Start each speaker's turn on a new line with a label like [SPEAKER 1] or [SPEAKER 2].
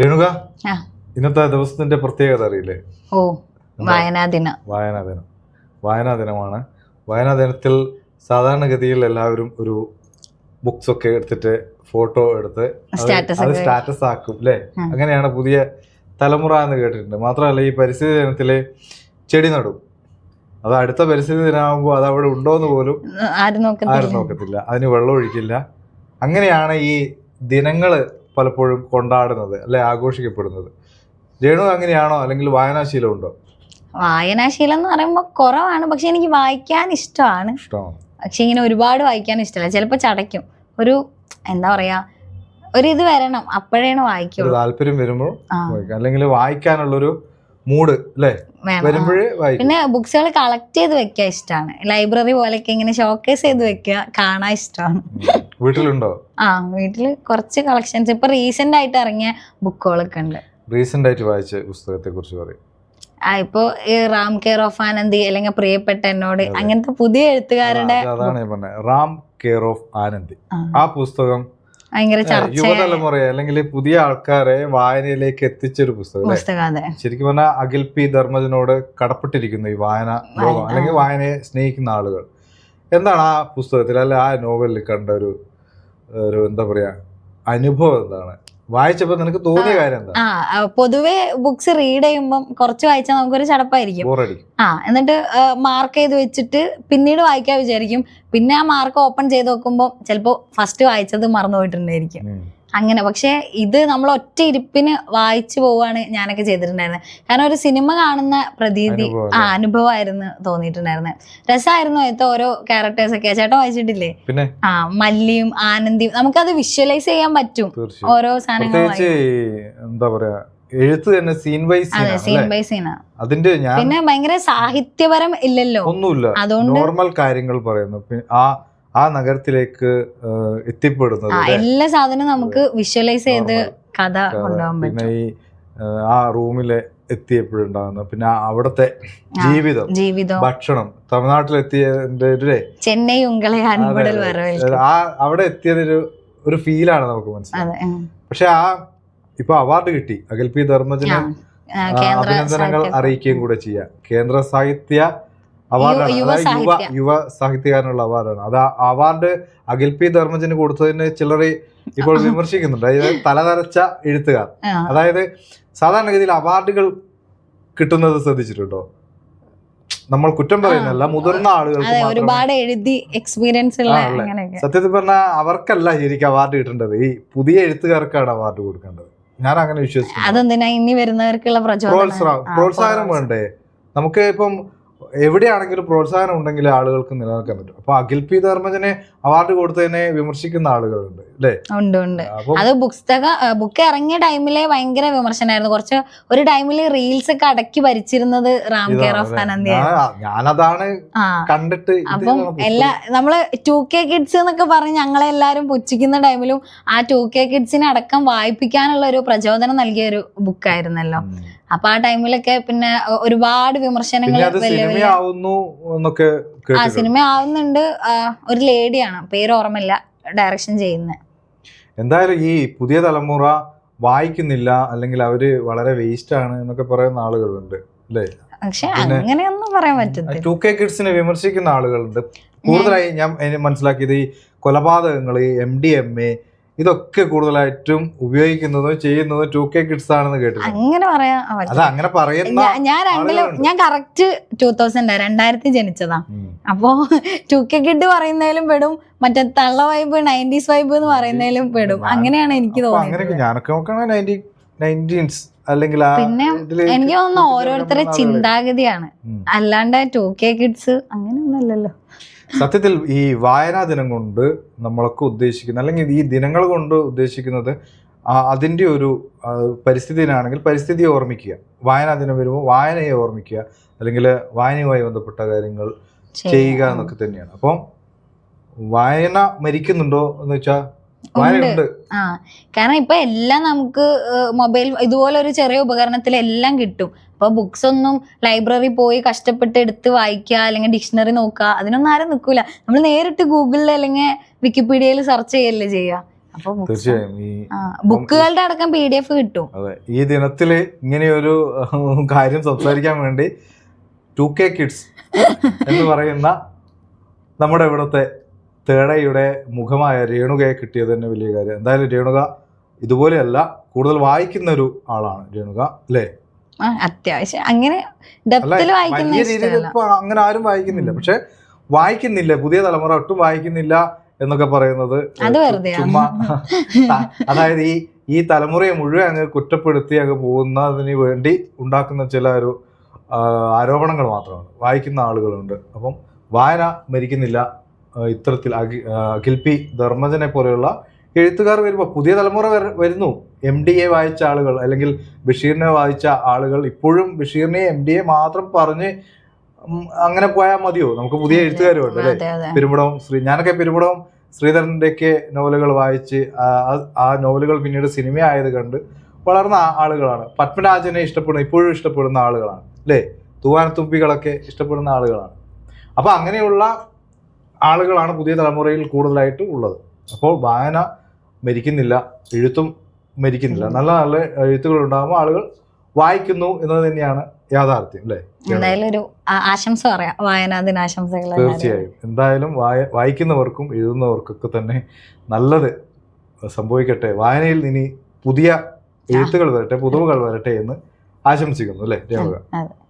[SPEAKER 1] രേണുക ഇന്നത്തെ ദിവസത്തിന്റെ പ്രത്യേകത അറിയില്ലേ?
[SPEAKER 2] ഓ വായനാ ദിനം.
[SPEAKER 1] വായനാ ദിനം. വായനാ ദിനമാണ്. വായനാ ദിനത്തിൽ സാധാരണഗതിയിൽ എല്ലാവരും ഒരു ബുക്സ് ഒക്കെ എടുത്തിട്ട് ഫോട്ടോ എടുത്ത് അത്. സ്റ്റാറ്റസ് ആക്കും അല്ലേ അങ്ങനെയാണ് പുതിയ തലമുറ എന്ന് കേട്ടിട്ടുണ്ട്. മാത്രമല്ല ഈ പരിസ്ഥിതി ദിനത്തിലെ ചെടി നടും. അത് അടുത്ത പരിസ്ഥിതി ദിനമാകുമ്പോൾ അത് അവിടെ ഉണ്ടോ എന്ന് പോലും
[SPEAKER 2] ആരും നോക്കത്തില്ല.
[SPEAKER 1] അതിന് വെള്ളം ഒഴിക്കില്ല. അങ്ങനെയാണ് ഈ ദിനങ്ങൾ പലപ്പോഴും കൊണ്ടാടുന്നത് അല്ലെ ആഘോഷിക്കപ്പെടുന്നത്. രേണു അങ്ങനെയാണോ? അല്ലെങ്കിൽ വായനാശീലം ഉണ്ടോ?
[SPEAKER 2] വായനാശീലം എന്ന് പറയുമ്പോൾ കുറവാണ്. പക്ഷെ എനിക്ക് വായിക്കാൻ ഇഷ്ടമാണ്.
[SPEAKER 1] ഇഷ്ടമാണ്.
[SPEAKER 2] പക്ഷെ ഇങ്ങനെ ഒരുപാട് വായിക്കാൻ ഇഷ്ടമല്ല. ചിലപ്പോൾ ചടയ്ക്കും. ഒരു എന്താ പറയാ ഒരു ഇത് വരണം. അപ്പോഴാണ്
[SPEAKER 1] ഒരു
[SPEAKER 2] വായിക്കുള്ളൂ
[SPEAKER 1] താല്പര്യം വരുമ്പോൾ വായിക്കാം അല്ലെങ്കിൽ വായിക്കാനുള്ളൊരു മൂഡ് അല്ലേ? വരുമ്പോഴേ വായിക്കും.
[SPEAKER 2] പിന്നെ ബുക്സുകൾ കളക്ട് ചെയ്ത് വെക്കാൻ ഇഷ്ടമാണ് ലൈബ്രറി പോലെയൊക്കെ ഇങ്ങനെ ഷോക്കേസ് ചെയ്ത് വെക്കുക കാണാൻ ഇഷ്ടമാണ്.
[SPEAKER 1] വീട്ടിലുണ്ടോ?
[SPEAKER 2] ആ വീട്ടിൽ കുറച്ച് കളക്ഷൻസ് ഇപ്പൊ റീസെന്റ് ആയിട്ട് ഇറങ്ങിയ ബുക്കുകളൊക്കെ ഉണ്ട്.
[SPEAKER 1] റീസെന്റ് ആയിട്ട് വായിച്ച പുസ്തകത്തെ കുറിച്ച് പറയും.
[SPEAKER 2] ആ ഇപ്പോ ഈ റാം കെയർ ഓഫ് ആനന്ദി അല്ലെങ്കിൽ പ്രിയപ്പെട്ട എന്നോട് അങ്ങനത്തെ പുതിയ എഴുത്തുകാരുടെ
[SPEAKER 1] അതാണ് ഞാൻ പറഞ്ഞത് റാം കെയർ ഓഫ് ആനന്ദി
[SPEAKER 2] ആ,
[SPEAKER 1] പുസ്തകം
[SPEAKER 2] ഭയങ്കര
[SPEAKER 1] യുവതലമുറയെ അല്ലെങ്കിൽ പുതിയ ആൾക്കാരെ വായനയിലേക്ക് എത്തിച്ചൊരു പുസ്തകം ശരിക്കും പറഞ്ഞാൽ അഖിൽ പി ധർമ്മജനോട് കടപ്പെട്ടിരിക്കുന്നു ഈ വായന ലോകം അല്ലെങ്കിൽ വായനയെ സ്നേഹിക്കുന്ന ആളുകൾ. എന്താണ് ആ പുസ്തകത്തിൽ അല്ലെ ആ നോവലിൽ കണ്ട ഒരു ഒരു എന്താ പറയാ അനുഭവം എന്താണ്? വായിച്ചപ്പോ നിനക്ക് തോന്നിയ കാര്യം എന്താ
[SPEAKER 2] ആ പൊതുവെ ബുക്സ് റീഡ് ചെയ്യുമ്പം കുറച്ച് വായിച്ചാൽ നമുക്കൊരു ചടപ്പായിരിക്കും. ആ എന്നിട്ട് മാർക്ക് ചെയ്ത് വെച്ചിട്ട് പിന്നീട് വായിക്കാൻ വിചാരിക്കും. പിന്നെ ആ മാർക്ക് ഓപ്പൺ ചെയ്ത് നോക്കുമ്പോൾ ചിലപ്പോ ഫസ്റ്റ് വായിച്ചത് മറന്നു പോയിട്ടുണ്ടായിരിക്കും. അങ്ങനെ. പക്ഷെ ഇത് നമ്മൾ ഒറ്റ ഇരിപ്പിന് വായിച്ചു പോവാണ് ഞാനൊക്കെ ചെയ്തിട്ടുണ്ടായിരുന്നത്. കാരണം ഒരു സിനിമ കാണുന്ന പ്രതീതി ആ അനുഭവമായിരുന്നു തോന്നിയിട്ടുണ്ടായിരുന്നത്. രസമായിരുന്നു അതിലത്തെ ഓരോ ക്യാരക്ടേഴ്സ് ഒക്കെ. ചേട്ടൻ വായിച്ചിട്ടില്ലേ?
[SPEAKER 1] പിന്നെ?
[SPEAKER 2] ആ മല്ലിയും ആനന്ദിയും. നമുക്കത് വിഷ്വലൈസ് ചെയ്യാൻ പറ്റും. ഓരോ സാധനങ്ങൾ
[SPEAKER 1] പ്രത്യേകിച്ച് എന്താ പറയാ എഴുത്ത് തന്നെ സീൻ ബൈ സീൻ
[SPEAKER 2] ബൈ സീനാ
[SPEAKER 1] അതിന്റെ ഞാൻ
[SPEAKER 2] പിന്നെ ഭയങ്കര സാഹിത്യപരം ഇല്ലല്ലോ.
[SPEAKER 1] ഒന്നുമില്ല.
[SPEAKER 2] അതുകൊണ്ട്
[SPEAKER 1] നോർമൽ കാര്യങ്ങൾ പറയുന്നു. ആ ആ നഗരത്തിലേക്ക് എത്തിപ്പെടുന്നത്
[SPEAKER 2] എല്ലാ സാധനവും നമുക്ക് വിഷ്വലൈസ് ചെയ്ത് കഥ
[SPEAKER 1] പിന്നെ ഈ ആ, റൂമിലെ എത്തിയപ്പോഴുണ്ടാകുന്ന പിന്നെ അവിടത്തെ ജീവിതം
[SPEAKER 2] ജീവിതം.
[SPEAKER 1] ഭക്ഷണം തമിഴ്നാട്ടിലെത്തിയതിന്റെ ഒരു
[SPEAKER 2] ചെന്നൈ ഉങ്ങളെ
[SPEAKER 1] ആ അവിടെ എത്തിയതൊരു ഒരു ഫീലാണ് നമുക്ക് മനസ്സിലായത് പക്ഷെ ആ ഇപ്പൊ അവാർഡ് കിട്ടി. അഖിൽ പി ധർമ്മജന് അഭിനന്ദനങ്ങൾ അറിയിക്കുകയും കൂടെ ചെയ്യാം. കേന്ദ്ര സാഹിത്യ അവാർഡാണ്.
[SPEAKER 2] യുവ
[SPEAKER 1] യുവ സാഹിത്യകാരനുള്ള അവാർഡാണ്. അത് അവാർഡ് അഖിൽ പി ധർമ്മജന് കൊടുത്തതിന് ചിലർ ഇപ്പോൾ വിമർശിക്കുന്നുണ്ട്. അതായത് തലതരച്ച എഴുത്തുകാർ. അതായത് സാധാരണഗതിയിൽ അവാർഡുകൾ കിട്ടുന്നത് ശ്രദ്ധിച്ചിട്ടുണ്ടോ? നമ്മൾ കുറ്റം പറയുന്നല്ല മുതിർന്ന ആളുകൾക്ക്
[SPEAKER 2] ഒരുപാട് എഴുതി എക്സ്പീരിയൻസ്.
[SPEAKER 1] സത്യത്തിൽ പറഞ്ഞാൽ അവർക്കല്ല ശരിക്കും അവാർഡ് കിട്ടേണ്ടത്. ഈ പുതിയ എഴുത്തുകാർക്കാണ് അവാർഡ് കൊടുക്കേണ്ടത്. ഞാൻ അങ്ങനെ വിശ്വസിക്കുന്നു.
[SPEAKER 2] അതെന്തിനാ ഇനി വരുന്നവർക്കുള്ള
[SPEAKER 1] പ്രോത്സാഹനം. വേണ്ടേ? നമുക്ക് ഇപ്പം എവിടെയാണെങ്കിലും പ്രോത്സാഹനം ഉണ്ടെങ്കിൽ ആളുകൾക്ക് നിലനിൽക്കാൻ പറ്റും. അപ്പൊ അഖിൽ പി ധർമ്മജനെ അവാർഡ് കൊടുത്തതിനെ വിമർശിക്കുന്ന ആളുകളുണ്ട് അല്ലേ?
[SPEAKER 2] ഉണ്ട് ഉണ്ട്. അത് പുസ്തക ബുക്ക് ഇറങ്ങിയ ടൈമിലെ ഭയങ്കര വിമർശനമായിരുന്നു കുറച്ച് ഒരു ടൈമിൽ റീൽസ് ഒക്കെ അടക്കി ഭരിച്ചിരുന്നത് റാം കെയർ ഓഫ്? ആനന്ദി
[SPEAKER 1] ഞാനതാണ് കണ്ടിട്ട്
[SPEAKER 2] അപ്പം? എല്ലാ നമ്മൾ ടു കെ കിഡ്സ് എന്നൊക്കെ പറഞ്ഞ് ഞങ്ങളെ എല്ലാരും പുച്ഛിക്കുന്ന ടൈമിലും ആ ടു കെ കിഡ്സിനെ അടക്കം വായിപ്പിക്കാനുള്ള ഒരു പ്രചോദനം നൽകിയ ഒരു ബുക്കായിരുന്നല്ലോ. അപ്പൊ ആ ടൈമിലൊക്കെ പിന്നെ ഒരുപാട് വിമർശനങ്ങൾ ആ സിനിമ ആവുന്നുണ്ട് ഒരു ലേഡിയാണ്. പേര് ഓർമ്മയില്ല. ഡയറക്ഷൻ ചെയ്യുന്ന.
[SPEAKER 1] എന്തായാലും ഈ പുതിയ തലമുറ വായിക്കുന്നില്ല അല്ലെങ്കിൽ അവർ വളരെ വേസ്റ്റ് ആണ് എന്നൊക്കെ പറയുന്ന ആളുകളുണ്ട് അല്ലേ?
[SPEAKER 2] പക്ഷെ അങ്ങനെയൊന്നും പറയാൻ
[SPEAKER 1] ടു കെ കിഡ്സിനെ വിമർശിക്കുന്ന ആളുകളുണ്ട്. കൂടുതലായി ഞാൻ മനസ്സിലാക്കിയത് ഈ കൊലപാതകങ്ങൾ എം ഡി എം എ ഇതൊക്കെ കൂടുതലായിട്ടും ഉപയോഗിക്കുന്നതും ചെയ്യുന്നതും ടു കെ കിഡ്സ് ആണെന്ന് കേട്ടു
[SPEAKER 2] അങ്ങനെ പറയാം
[SPEAKER 1] അത് അങ്ങനെ പറയുന്ന
[SPEAKER 2] ഞാൻ രണ്ടിലും ഞാൻ കറക്റ്റ് ടൂ തൗസൻഡ് രണ്ടായിരത്തി ജനിച്ചതാ. അപ്പോ ടു കെ കിഡ് പറയുന്നതിലും പെടും മറ്റേ തള്ള വൈബ് നയന്റീസ് വൈബ് എന്ന് പറയുന്നതിലും പെടും. അങ്ങനെയാണ് എനിക്ക്
[SPEAKER 1] തോന്നുന്നത് ഞാനൊക്കെ അല്ലെങ്കിൽ
[SPEAKER 2] പിന്നെ എനിക്ക് തോന്നുന്നു
[SPEAKER 1] ഓരോരുത്തരുടെ
[SPEAKER 2] ചിന്താഗതിയാണ്. അല്ലാണ്ട് ടു കെ കിഡ്സ് അങ്ങനെയൊന്നുമല്ലല്ലോ
[SPEAKER 1] സത്യത്തിൽ ഈ വായനാ ദിനം കൊണ്ട് നമ്മളൊക്കെ ഉദ്ദേശിക്കുന്ന അല്ലെങ്കിൽ ഈ ദിനങ്ങൾ കൊണ്ട് ഉദ്ദേശിക്കുന്നത് അതിന്റെ ഒരു പരിസ്ഥിതിയിലാണെങ്കിൽ പരിസ്ഥിതിയെ ഓർമ്മിക്കുക. വായനാ ദിനം വരുമ്പോൾ വായനയെ ഓർമ്മിക്കുക അല്ലെങ്കിൽ വായനയുമായി ബന്ധപ്പെട്ട കാര്യങ്ങൾ ചെയ്യുക എന്നൊക്കെ തന്നെയാണ്. അപ്പം വായന മരിക്കുന്നുണ്ടോ എന്ന് വെച്ചാൽ ഉണ്ട്.
[SPEAKER 2] ആ കാരണം ഇപ്പൊ എല്ലാം നമുക്ക് മൊബൈൽ ഇതുപോലെ ഒരു ചെറിയ ഉപകരണത്തിൽ എല്ലാം കിട്ടും. അപ്പൊ ബുക്സ് ഒന്നും ലൈബ്രറി പോയി കഷ്ടപ്പെട്ട് എടുത്ത് വായിക്കുക അല്ലെങ്കിൽ ഡിക്ഷണറി നോക്കുക അതിനൊന്നും ആരും നിൽക്കൂല നമ്മൾ നേരിട്ട് ഗൂഗിളിൽ അല്ലെങ്കിൽ വിക്കിപീഡിയയിൽ സെർച്ച് ചെയ്യല്ലേ ചെയ്യുക
[SPEAKER 1] തീർച്ചയായും. ഈ
[SPEAKER 2] ബുക്കുകളുടെ അടക്കം പി ഡി എഫ് കിട്ടും.
[SPEAKER 1] അതെ ഈ ദിനത്തിൽ ഇങ്ങനെയൊരു കാര്യം സംസാരിക്കാൻ വേണ്ടി ടു കെ കിഡ്സ് എന്ന് പറയുന്ന നമ്മുടെ ഇവിടുത്തെ തേടയുടെ മുഖമായ രേണുകയെ കിട്ടിയത് തന്നെ വലിയ കാര്യം. എന്തായാലും രേണുക ഇതുപോലെയല്ല കൂടുതൽ വായിക്കുന്ന ഒരു ആളാണ് രേണുക അല്ലേ?
[SPEAKER 2] അത്യാവശ്യം. അങ്ങനെ ഡെപ്തിൽ വായിക്കുന്ന
[SPEAKER 1] അങ്ങനെ ആരും വായിക്കുന്നില്ല. പക്ഷെ വായിക്കുന്നില്ല. പുതിയ തലമുറ ഒട്ടും വായിക്കുന്നില്ല എന്നൊക്കെ പറയുന്നത്
[SPEAKER 2] അത്.
[SPEAKER 1] അതായത് ഈ ഈ തലമുറയെ മുഴുവൻ അങ്ങ് കുറ്റപ്പെടുത്തി അങ്ങ് പോകുന്നതിന് വേണ്ടി ഉണ്ടാക്കുന്ന ചില ഒരു ആരോപണങ്ങൾ മാത്രമാണ്. വായിക്കുന്ന ആളുകളുണ്ട്. അപ്പം വായന മരിക്കുന്നില്ല. ഇത്തരത്തിൽ അഖിൽ പി ധർമ്മജനെ പോലെയുള്ള എഴുത്തുകാർ വരുമ്പോൾ പുതിയ തലമുറ വരുന്നു. എം ഡി എ വായിച്ച ആളുകൾ അല്ലെങ്കിൽ ബഷീറിനെ വായിച്ച ആളുകൾ ഇപ്പോഴും ബഷീറിനെ എം ഡി എ മാത്രം പറഞ്ഞ് അങ്ങനെ പോയാൽ മതിയോ? നമുക്ക് പുതിയ എഴുത്തുകാരുണ്ട് അല്ലേ?
[SPEAKER 2] അതെ അതെ.
[SPEAKER 1] പെരുമ്പടം ശ്രീ ഞാനൊക്കെ പെരുമ്പടം ശ്രീധരന്റെയൊക്കെ നോവലുകൾ വായിച്ച് ആ നോവലുകൾ പിന്നീട് സിനിമയായത് കണ്ട് വളർന്ന ആളുകളാണ്. പത്മരാജനെ ഇഷ്ടപ്പെടുന്ന ഇപ്പോഴും ഇഷ്ടപ്പെടുന്ന ആളുകളാണ് അല്ലേ? തൂവാനത്തുമ്പികളൊക്കെ ഇഷ്ടപ്പെടുന്ന ആളുകളാണ്. അപ്പോൾ അങ്ങനെയുള്ള ആളുകളാണ് പുതിയ തലമുറയിൽ കൂടുതലായിട്ട് ഉള്ളത്. അപ്പോൾ വായന മരിക്കുന്നില്ല എഴുത്തും മരിക്കുന്നില്ല. നല്ല നല്ല എഴുത്തുകൾ ഉണ്ടാകുമ്പോൾ ആളുകൾ വായിക്കുന്നു എന്നത് തന്നെയാണ് യാഥാർത്ഥ്യം അല്ലേ?
[SPEAKER 2] എന്തായാലും ഒരു ആ- ആശംസ പറയാം. വായനാ ദിനാശംസകൾ
[SPEAKER 1] തീർച്ചയായും. എന്തായാലും വായ വായിക്കുന്നവർക്കും എഴുതുന്നവർക്കൊക്കെ തന്നെ നല്ലത് സംഭവിക്കട്ടെ. വായനയിൽ ഇനി പുതിയ എഴുത്തുകൾ വരട്ടെ പുതുമകൾ വരട്ടെ എന്ന് ആശംസിക്കുന്നു അല്ലേ
[SPEAKER 2] അതെ.